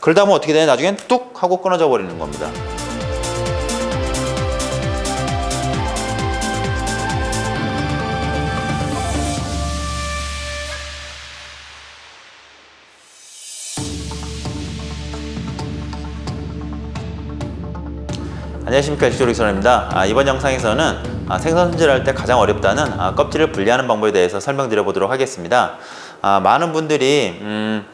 그러다 보면 어떻게 되냐 나중엔 뚝 하고 끊어져 버리는 겁니다. 안녕하십니까 일조릭선입니다. 아, 이번 영상에서는 아, 생선 손질할 때 가장 어렵다는 아, 껍질을 분리하는 방법에 대해서 설명드려 보도록 하겠습니다. 아, 많은 분들이 음,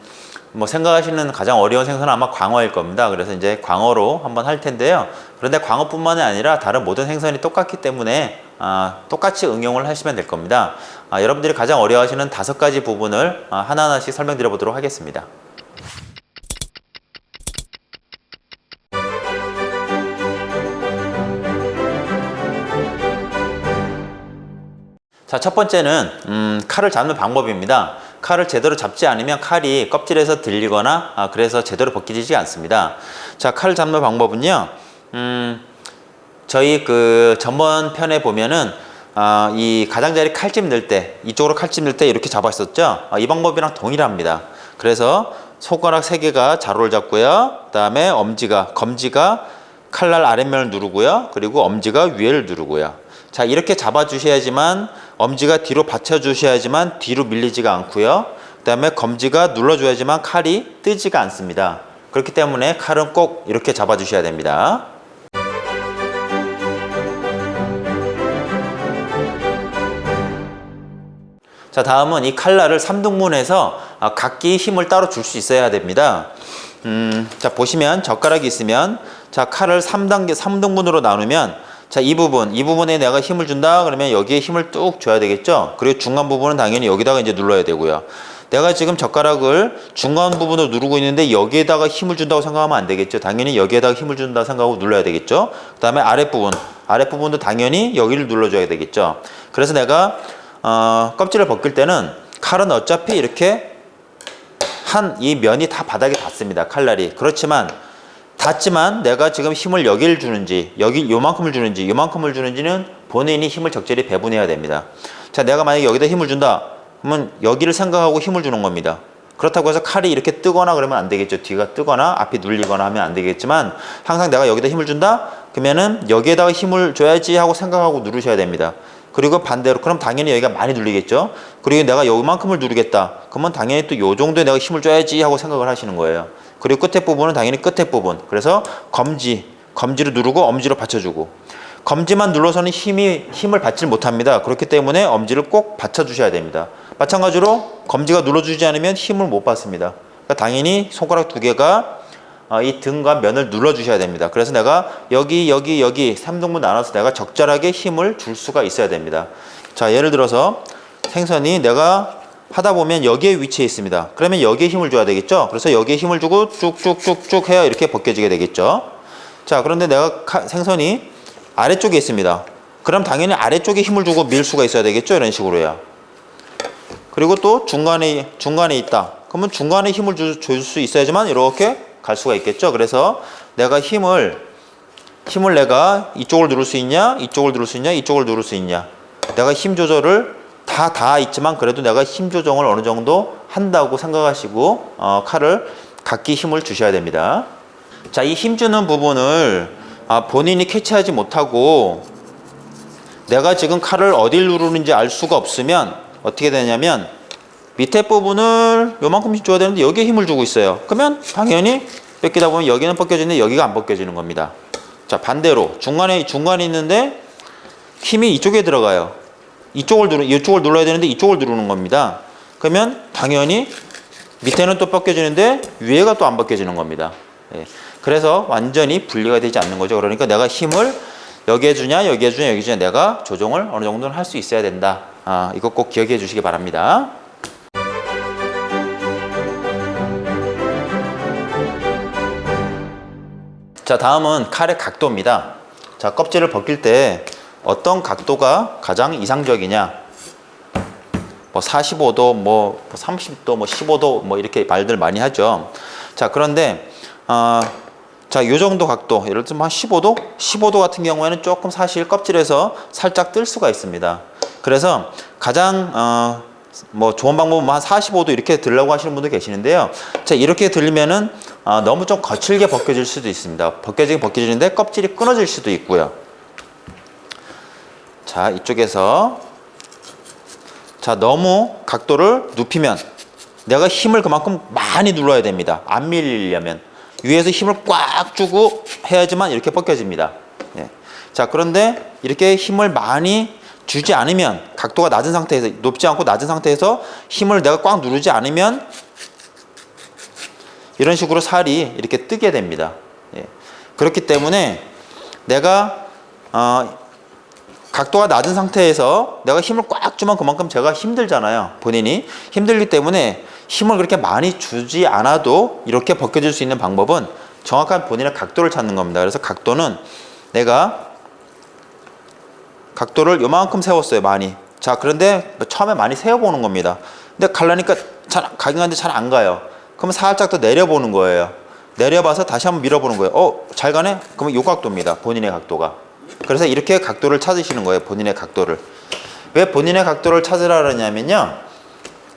뭐 생각하시는 가장 어려운 생선은 아마 광어일 겁니다. 그래서 이제 광어로 한번 할 텐데요. 그런데 광어뿐만이 아니라 다른 모든 생선이 똑같기 때문에 아, 똑같이 응용을 하시면 될 겁니다. 아, 여러분들이 가장 어려워하시는 다섯 가지 부분을 아, 하나하나씩 설명드려 보도록 하겠습니다. 자, 첫 번째는 음, 칼을 잡는 방법입니다. 칼을 제대로 잡지 않으면 칼이 껍질에서 들리거나 아, 그래서 제대로 벗기지지 않습니다. 자, 칼을 잡는 방법은요. 음, 저희 그 전번 편에 보면은 아, 이 가장자리 칼집 넣을 때 이쪽으로 칼집 넣을 때 이렇게 잡았었죠. 아, 이 방법이랑 동일합니다. 그래서 손가락 세 개가 자로를 잡고요. 그다음에 엄지가 검지가 칼날 아랫면을 누르고요. 그리고 엄지가 위에를 누르고요. 자 이렇게 잡아 주셔야지만 엄지가 뒤로 받쳐 주셔야지만 뒤로 밀리지가 않고요. 그 다음에 검지가 눌러 줘야지만 칼이 뜨지가 않습니다. 그렇기 때문에 칼은 꼭 이렇게 잡아 주셔야 됩니다. 자 다음은 이 칼날을 3등분해서 아, 각기 힘을 따로 줄 수 있어야 됩니다. 음, 자 보시면 젓가락이 있으면 자 칼을 3단계 3등분으로 나누면 자 이 부분 이 부분에 내가 힘을 준다 그러면 여기에 힘을 뚝 줘야 되겠죠. 그리고 중간 부분은 당연히 여기다가 이제 눌러야 되고요. 내가 지금 젓가락을 중간 부분으로 누르고 있는데 여기에다가 힘을 준다고 생각하면 안 되겠죠. 당연히 여기에다가 힘을 준다 생각하고 눌러야 되겠죠. 그 다음에 아랫부분 아랫부분도 당연히 여기를 눌러줘야 되겠죠. 그래서 내가 어, 껍질을 벗길 때는 칼은 어차피 이렇게 한 이 면이 다 바닥에 닿습니다. 칼날이. 그렇지만 닿지만 내가 지금 힘을 여기를 주는지 여기 요만큼을 주는지 요만큼을 주는지는 본인이 힘을 적절히 배분해야 됩니다. 자, 내가 만약에 여기다 힘을 준다. 그러면 여기를 생각하고 힘을 주는 겁니다. 그렇다고 해서 칼이 이렇게 뜨거나 그러면 안 되겠죠. 뒤가 뜨거나 앞이 눌리거나 하면 안 되겠지만 항상 내가 여기다 힘을 준다? 그러면은 여기에다가 힘을 줘야지 하고 생각하고 누르셔야 됩니다. 그리고 반대로 그럼 당연히 여기가 많이 눌리겠죠. 그리고 내가 요만큼을 누르겠다. 그러면 당연히 또 요 정도에 내가 힘을 줘야지 하고 생각을 하시는 거예요. 그리고 끝에 부분은 당연히 끝에 부분. 그래서 검지, 검지로 누르고 엄지로 받쳐주고. 검지만 눌러서는 힘이 힘을 받질 못합니다. 그렇기 때문에 엄지를 꼭 받쳐 주셔야 됩니다. 마찬가지로 검지가 눌러주지 않으면 힘을 못 받습니다. 그러니까 당연히 손가락 두 개가 어, 이 등과 면을 눌러 주셔야 됩니다. 그래서 내가 여기 여기 여기 3등분 나눠서 내가 적절하게 힘을 줄 수가 있어야 됩니다. 자, 예를 들어서 생선이 내가 하다 보면 여기에 위치해 있습니다. 그러면 여기에 힘을 줘야 되겠죠? 그래서 여기에 힘을 주고 쭉쭉쭉쭉 해야 이렇게 벗겨지게 되겠죠? 자, 그런데 내가 카- 생선이 아래쪽에 있습니다. 그럼 당연히 아래쪽에 힘을 주고 밀 수가 있어야 되겠죠? 이런 식으로요. 그리고 또 중간에 중간에 있다. 그러면 중간에 힘을 줄 수 있어야지만 이렇게 갈 수가 있겠죠. 그래서 내가 힘을 힘을 내가 이쪽을 누를 수 있냐, 이쪽을 누를 수 있냐, 이쪽을 누를 수 있냐. 내가 힘 조절을 다 다 있지만 그래도 내가 힘 조정을 어느 정도 한다고 생각하시고 어, 칼을 각기 힘을 주셔야 됩니다. 자, 이 힘 주는 부분을 아, 본인이 캐치하지 못하고 내가 지금 칼을 어딜 누르는지 알 수가 없으면 어떻게 되냐면 밑에 부분을 요만큼씩 줘야 되는데 여기에 힘을 주고 있어요. 그러면 당연히 뺏기다 보면 여기는 벗겨지는데 여기가 안 벗겨지는 겁니다. 자 반대로 중간에 중간에 있는데 힘이 이쪽에 들어가요. 이쪽을 누르 이쪽을 눌러야 되는데 이쪽을 누르는 겁니다. 그러면 당연히 밑에는 또 벗겨지는데 위에가 또 안 벗겨지는 겁니다. 예. 그래서 완전히 분리가 되지 않는 거죠. 그러니까 내가 힘을 여기에 주냐 여기에 주냐 여기 주냐 내가 조정을 어느 정도는 할 수 있어야 된다. 아, 이거 꼭 기억해 주시기 바랍니다. 자, 다음은 칼의 각도입니다. 자, 껍질을 벗길 때 어떤 각도가 가장 이상적이냐? 뭐 45도, 뭐 30도, 뭐 15도, 뭐 이렇게 말들 많이 하죠. 자, 그런데 어, 자, 요 정도 각도, 예를 들면 한 15도? 15도 같은 경우에는 조금 사실 껍질에서 살짝 뜰 수가 있습니다. 그래서 가장 어, 뭐 좋은 방법은 한 45도 이렇게 들려고 하시는 분도 계시는데요. 자, 이렇게 들리면은 아, 너무 좀 거칠게 벗겨질 수도 있습니다. 벗겨지긴 벗겨지는데 껍질이 끊어질 수도 있고요. 자, 이쪽에서 자, 너무 각도를 눕히면 내가 힘을 그만큼 많이 눌러야 됩니다. 안 밀리려면 위에서 힘을 꽉 주고 해야지만 이렇게 벗겨집니다. 예. 자, 그런데 이렇게 힘을 많이 주지 않으면 각도가 낮은 상태에서 높지 않고 낮은 상태에서 힘을 내가 꽉 누르지 않으면 이런 식으로 살이 이렇게 뜨게 됩니다. 예. 그렇기 때문에 내가 어, 각도가 낮은 상태에서 내가 힘을 꽉 주면 그만큼 제가 힘들잖아요. 본인이 힘들기 때문에 힘을 그렇게 많이 주지 않아도 이렇게 벗겨질 수 있는 방법은 정확한 본인의 각도를 찾는 겁니다. 그래서 각도는 내가 각도를 요만큼 세웠어요. 많이. 자, 그런데 처음에 많이 세워보는 겁니다. 근데 갈라니까 잘 가긴 하는데 잘 안 가요. 그러면 살짝 더 내려보는 거예요. 내려봐서 다시 한번 밀어보는 거예요. 어, 잘 가네? 그러면 요 각도입니다. 본인의 각도가. 그래서 이렇게 각도를 찾으시는 거예요. 본인의 각도를. 왜 본인의 각도를 찾으라 그러냐면요.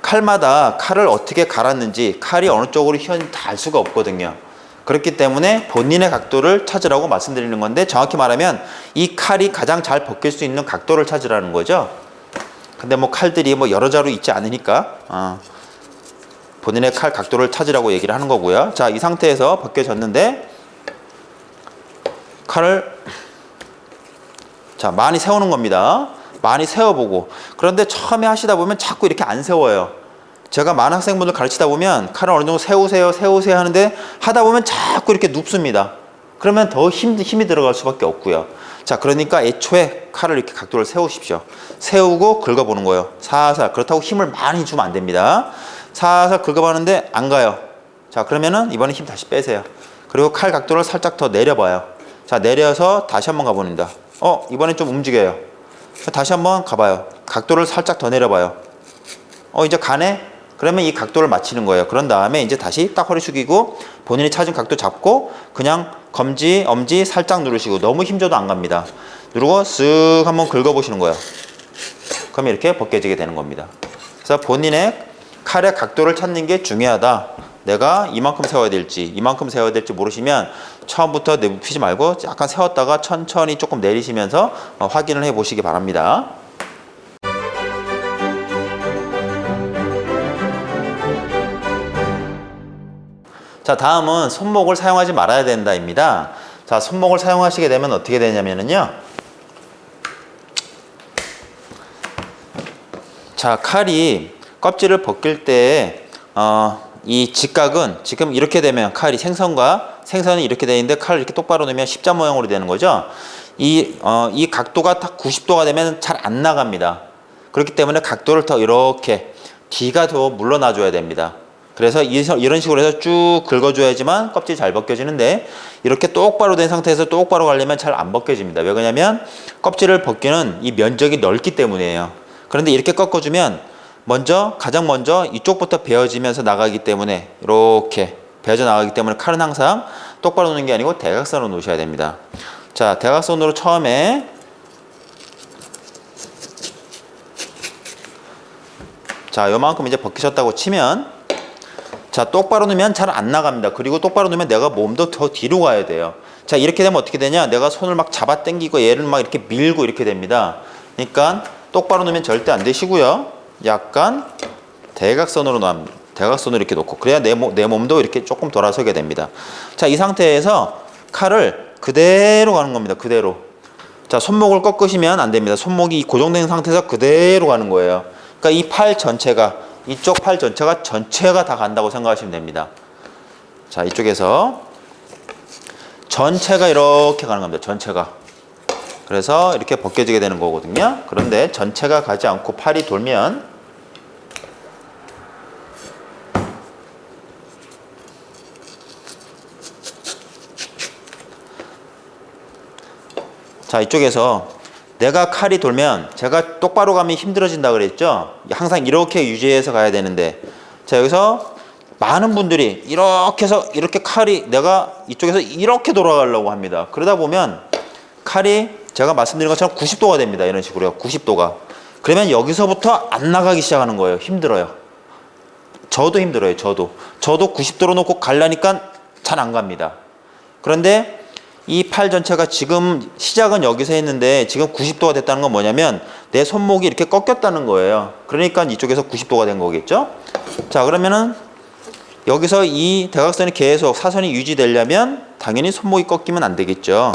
칼마다 칼을 어떻게 갈았는지 칼이 어느 쪽으로 휘었는지 다알 수가 없거든요. 그렇기 때문에 본인의 각도를 찾으라고 말씀드리는 건데 정확히 말하면 이 칼이 가장 잘 벗길 수 있는 각도를 찾으라는 거죠. 근데 뭐 칼들이 뭐 여러 자루 있지 않으니까 어, 본인의 칼 각도를 찾으라고 얘기를 하는 거고요. 자, 이 상태에서 벗겨졌는데 칼을 자, 많이 세우는 겁니다. 많이 세워보고. 그런데 처음에 하시다 보면 자꾸 이렇게 안 세워요. 제가 많은 학생분들 가르치다 보면 칼을 어느 정도 세우세요, 세우세요 하는데 하다 보면 자꾸 이렇게 눕습니다. 그러면 더 힘, 힘이 들어갈 수밖에 없고요. 자, 그러니까 애초에 칼을 이렇게 각도를 세우십시오. 세우고 긁어보는 거예요. 살살. 그렇다고 힘을 많이 주면 안 됩니다. 살살 긁어봤는데 안 가요. 자, 그러면은 이번에 힘 다시 빼세요. 그리고 칼 각도를 살짝 더 내려봐요. 자, 내려서 다시 한번 가봅니다. 어, 이번엔 좀 움직여요. 다시 한번 가봐요. 각도를 살짝 더 내려봐요. 어, 이제 가네? 그러면 이 각도를 맞추는 거예요. 그런 다음에 이제 다시 딱 허리 숙이고 본인이 찾은 각도 잡고 그냥 검지, 엄지 살짝 누르시고 너무 힘줘도 안 갑니다. 누르고 쓱 한번 긁어 보시는 거예요. 그러면 이렇게 벗겨지게 되는 겁니다. 그래서 본인의 칼의 각도를 찾는 게 중요하다. 내가 이만큼 세워야 될지 이만큼 세워야 될지 모르시면 처음부터 눕히지 말고 약간 세웠다가 천천히 조금 내리시면서 어, 확인을 해 보시기 바랍니다. 자, 다음은 손목을 사용하지 말아야 된다입니다. 자, 손목을 사용하시게 되면 어떻게 되냐면요. 자, 칼이 껍질을 벗길 때, 어, 이 직각은 지금 이렇게 되면 칼이 생선과 생선이 이렇게 되어 있는데 칼을 이렇게 똑바로 놓으면 십자 모양으로 되는 거죠. 이, 어, 이 각도가 딱 90도가 되면 잘 안 나갑니다. 그렇기 때문에 각도를 더 이렇게 뒤가 더 물러나 줘야 됩니다. 그래서 이- 이런 식으로 해서 쭉 긁어줘야지만 껍질이 잘 벗겨지는데 이렇게 똑바로 된 상태에서 똑바로 가려면 잘 안 벗겨집니다. 왜 그러냐면 껍질을 벗기는 이 면적이 넓기 때문이에요. 그런데 이렇게 꺾어주면 먼저 가장 먼저 이쪽부터 베어지면서 나가기 때문에 이렇게 베어져 나가기 때문에 칼은 항상 똑바로 놓는 게 아니고 대각선으로 놓으셔야 됩니다. 자, 대각선으로 처음에 자, 요만큼 이제 벗기셨다고 치면 자, 똑바로 놓으면 잘 안 나갑니다. 그리고 똑바로 놓으면 내가 몸도 더 뒤로 가야 돼요. 자, 이렇게 되면 어떻게 되냐? 내가 손을 막 잡아 당기고 얘를 막 이렇게 밀고 이렇게 됩니다. 그러니까 똑바로 놓으면 절대 안 되시고요. 약간 대각선으로 놓 대각선으로 이렇게 놓고 그래야 내, 몸, 내 몸도 이렇게 조금 돌아서게 됩니다. 자, 이 상태에서 칼을 그대로 가는 겁니다. 그대로. 자, 손목을 꺾으시면 안 됩니다. 손목이 고정된 상태에서 그대로 가는 거예요. 그러니까 이 팔 전체가 이쪽 팔 전체가 전체가 다 간다고 생각하시면 됩니다. 자, 이쪽에서 전체가 이렇게 가는 겁니다. 전체가. 그래서 이렇게 벗겨지게 되는 거거든요. 그런데 전체가 가지 않고 팔이 돌면 자, 이쪽에서 내가 칼이 돌면 제가 똑바로 가면 힘들어진다 그랬죠? 항상 이렇게 유지해서 가야 되는데 자, 여기서 많은 분들이 이렇게 해서 이렇게 칼이 내가 이쪽에서 이렇게 돌아가려고 합니다. 그러다 보면 칼이 제가 말씀드린 것처럼 90도가 됩니다. 이런 식으로요. 90도가. 그러면 여기서부터 안 나가기 시작하는 거예요. 힘들어요. 저도 힘들어요. 저도. 저도 90도로 놓고 갈라니까 잘 안 갑니다. 그런데 이 팔 전체가 지금 시작은 여기서 했는데 지금 90도가 됐다는 건 뭐냐면 내 손목이 이렇게 꺾였다는 거예요. 그러니까 이쪽에서 90도가 된 거겠죠? 자, 그러면은 여기서 이 대각선이 계속 사선이 유지되려면 당연히 손목이 꺾이면 안 되겠죠.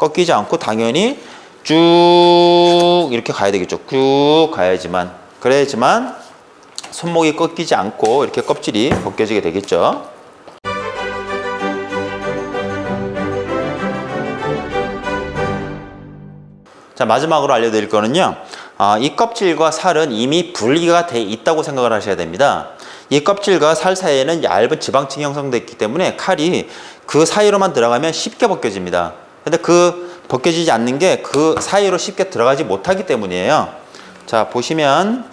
꺾이지 않고 당연히 쭉 이렇게 가야 되겠죠. 쭉 가야지만 그래야지만 손목이 꺾이지 않고 이렇게 껍질이 벗겨지게 되겠죠. 자 마지막으로 알려드릴 거는요. 아, 이 껍질과 살은 이미 분리가 돼 있다고 생각을 하셔야 됩니다. 이 껍질과 살 사이에는 얇은 지방층이 형성돼 있기 때문에 칼이 그 사이로만 들어가면 쉽게 벗겨집니다. 근데 그 벗겨지지 않는 게 그 사이로 쉽게 들어가지 못하기 때문이에요. 자 보시면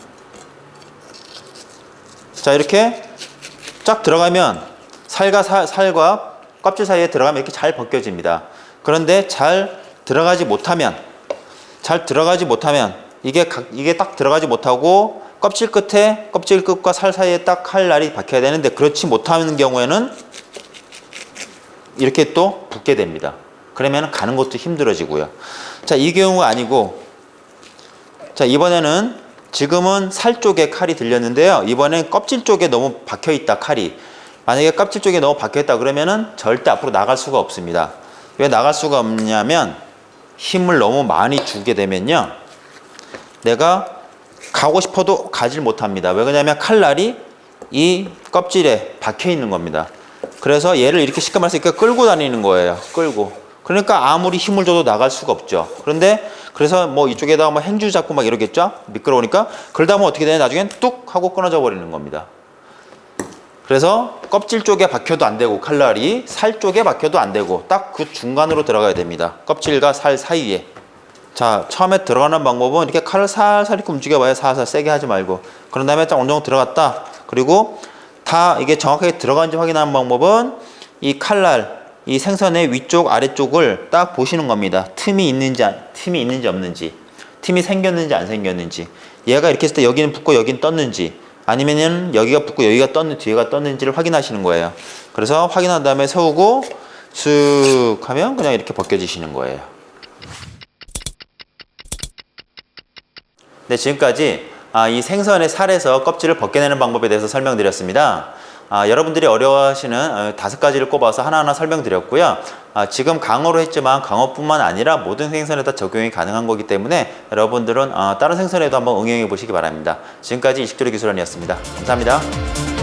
자 이렇게 쫙 들어가면 살과 사- 살과 껍질 사이에 들어가면 이렇게 잘 벗겨집니다. 그런데 잘 들어가지 못하면 잘 들어가지 못하면 이게 각- 이게 딱 들어가지 못하고 껍질 끝에 껍질 끝과 살 사이에 딱 칼날이 박혀야 되는데 그렇지 못하는 경우에는 이렇게 또 붙게 됩니다. 그러면 가는 것도 힘들어지고요. 자, 이 경우가 아니고 자, 이번에는 지금은 살 쪽에 칼이 들렸는데요. 이번엔 껍질 쪽에 너무 박혀 있다 칼이. 만약에 껍질 쪽에 너무 박혀 있다 그러면은 절대 앞으로 나갈 수가 없습니다. 왜 나갈 수가 없냐면 힘을 너무 많이 주게 되면요. 내가 가고 싶어도 가질 못합니다. 왜 그러냐면 칼날이 이 껍질에 박혀 있는 겁니다. 그래서 얘를 이렇게 쉽게 말해서 이렇게 끌고 다니는 거예요. 끌고. 그러니까 아무리 힘을 줘도 나갈 수가 없죠. 그런데 그래서 뭐 이쪽에다가 뭐 행주 잡고 막 이러겠죠? 미끄러우니까 그러다 보면 어떻게 되냐 나중엔 뚝 하고 끊어져 버리는 겁니다. 그래서 껍질 쪽에 박혀도 안 되고 칼날이 살 쪽에 박혀도 안 되고 딱 그 중간으로 들어가야 됩니다. 껍질과 살 사이에. 자, 처음에 들어가는 방법은 이렇게 칼을 살살 이렇게 움직여봐요. 살살 세게 하지 말고. 그런 다음에 딱 어느 정도 들어갔다. 그리고 다 이게 정확하게 들어간지 확인하는 방법은 이 칼날, 이 생선의 위쪽, 아래쪽을 딱 보시는 겁니다. 틈이 있는지, 안- 틈이 있는지 없는지. 틈이 생겼는지 안 생겼는지. 얘가 이렇게 했을 때 여기는 붙고 여기는 떴는지. 아니면은 여기가 붙고 여기가 떴는 뒤에가 떴는지를 확인하시는 거예요. 그래서 확인한 다음에 세우고 슥 하면 그냥 이렇게 벗겨지시는 거예요. 네, 지금까지 아, 이 생선의 살에서 껍질을 벗겨내는 방법에 대해서 설명드렸습니다. 아, 여러분들이 어려워하시는 어, 다섯 가지를 꼽아서 하나하나 설명드렸고요. 아, 지금 강어로 했지만 강어뿐만 아니라 모든 생선에 다 적용이 가능한 거기 때문에 여러분들은 어, 다른 생선에도 한번 응용해 보시기 바랍니다. 지금까지 이식조리 기술원이었습니다. 감사합니다.